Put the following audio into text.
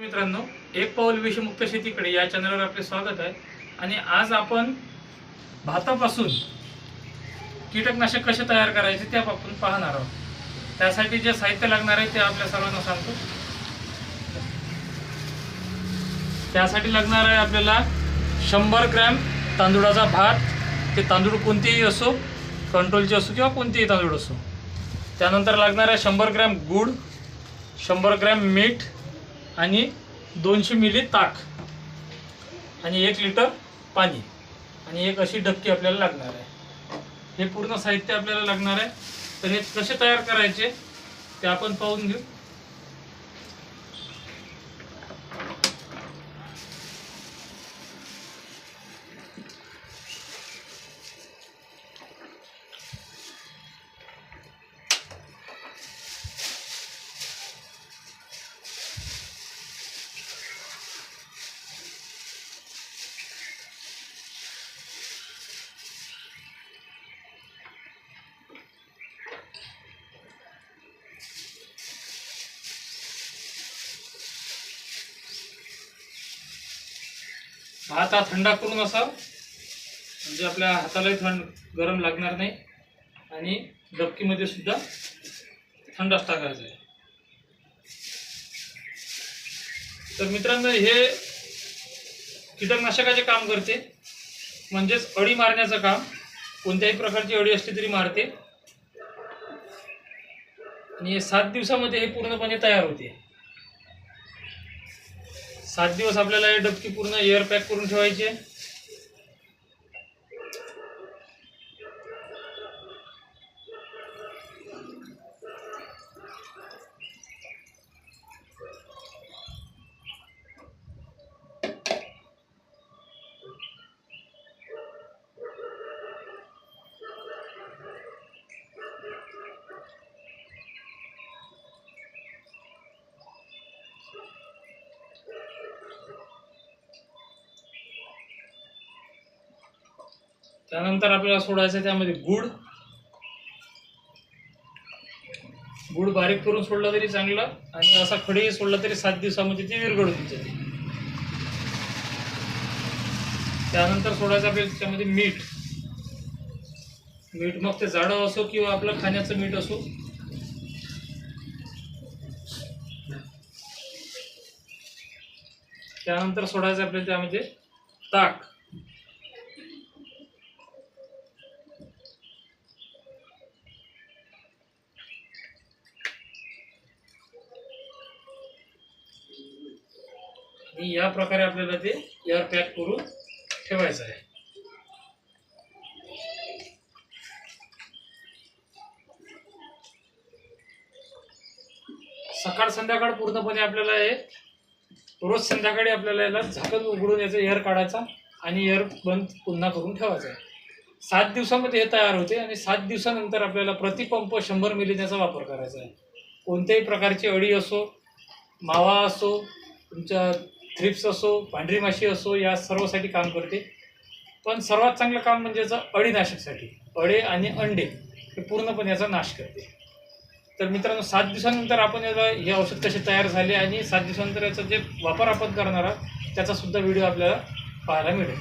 मित्रांनो एक पाऊल विषमुक्त शेतीकडे या चॅनलवर आपले स्वागत आहे. आणि आज आपण भातापासून कीटकनाशक कसे तयार करायचे ते आपण पाहणार आहोत. त्यासाठी जे साहित्य लागणार आहे ते आपल्या सर्वांना सांगतो. त्यासाठी लागणार आहे आपल्याला शंभर ग्रॅम तांदुळाचा भात. ते तांदूळ कोणतेही असो कंट्रोलचे असो किंवा कोणतेही तांदूळ असो. त्यानंतर लागणार आहे शंभर ग्रॅम गूळ शंभर ग्रॅम मीठ आणि दोनशे मिली ताक. आणि एक लिटर पाणी. आणि एक अशी डबकी आपल्याला लागणार आहे. हे पूर्ण साहित्य आपल्याला लागणार आहे. तर हे कसे तयार करायचे ते आपण पाहून घेऊ. भात हा थंडा करून असा म्हणजे आपल्या हातालाही थंड गरम लागणार नाही. आणि डबकीमध्ये सुद्धा थंडच टाकायचं आहे. तर मित्रांनो हे कीटकनाशकाचे काम करते. म्हणजेच अळी मारण्याचं काम. कोणत्याही प्रकारची अळी असली तरी मारते. आणि सात दिवसामध्ये हे पूर्णपणे तयार होते. सात दिवस आपल्याला हे डबकी पूर्ण एअर पॅक करून ठेवायची आहे. त्यानंतर आपल्याला सोडायचं त्यामध्ये गुड. गुड बारीक करून सोडला तरी चांगला आणि असा खडीही सोडला तरी सात दिवसामध्ये ती विरघडून जाते. त्यानंतर सोडायचं आपल्याला त्याच्यामध्ये मीठ. मीठ मग ते जाडं असो किंवा आपलं खाण्याचं मीठ असो. त्यानंतर सोडायचं आपल्याला त्यामध्ये ताक. आणि या प्रकारे आपल्याला ते एअर पॅक करून ठेवायचं आहे. सकाळ संध्याकाळ पूर्णपणे आपल्याला हे रोज संध्याकाळी आपल्याला याला झाकण उघडून याचा एअर काढायचा आणि एअर बंद पुन्हा करून ठेवायचा आहे. सात दिवसामध्ये हे तयार होते आणि सात दिवसानंतर आपल्याला प्रतिपंप शंभर मिली त्याचा वापर करायचा आहे. कोणत्याही प्रकारची अळी असो मावा असो तुमच्या थ्रिप्स असो पांढरी माशी असो या सर्वसाठी काम करते. पण सर्वात चांगलं काम म्हणजे याचं अळीनाशकसाठी. अळे आणि अंडे हे पूर्णपणे याचा नाश करते. तर मित्रांनो सात दिवसानंतर आपण याला हे औषध कसे तयार झाले आणि सात दिवसानंतर याचा जे वापर आपण करणार आहोत त्याचासुद्धा व्हिडिओ आपल्याला पाहायला मिळेल.